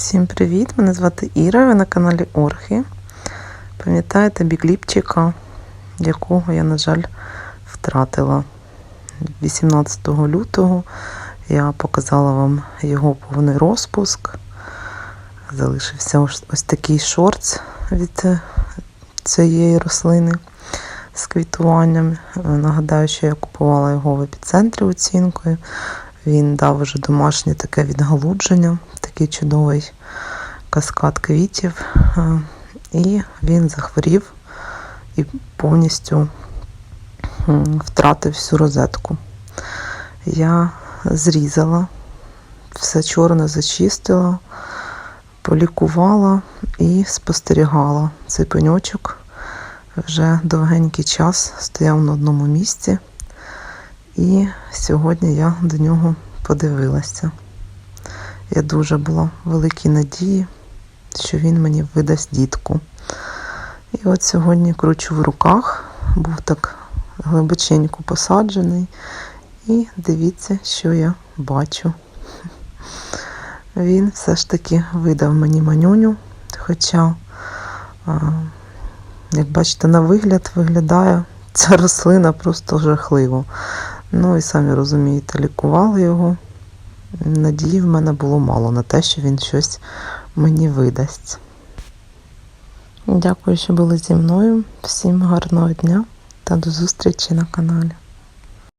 Всім привіт! Мене звати Іра, ви на каналі Орхи. Пам'ятаєте бігліпчика, якого я, на жаль, втратила 18 лютого. Я показала вам його повний розпуск. Залишився ось, такий шорт від е, цієї рослини з квітуванням. Е, Нагадаю, що я купувала його в епіцентрі оцінкою. Він дав вже домашнє таке відгалудження, такий чудовий каскад квітів. Е, І він захворів і повністю втратив всю розетку. Я зрізала, все чорне зачистила, полікувала і спостерігала. Цей пеньочок вже довгенький час стояв на одному місці. І сьогодні я до нього подивилася. Я дуже була в великій надії, що він мені видасть дітку. І от сьогодні кручу в руках, був так глибоченько посаджений. І дивіться, що я бачу. Він все ж таки видав мені манюню, хоча, як бачите, на вигляд виглядає ця рослина просто жахливо. Ну і самі розумієте, лікували його. Надії в мене було мало на те, що він щось мені видасть. Дякую, що були зі мною. Всім гарного дня та до зустрічі на каналі.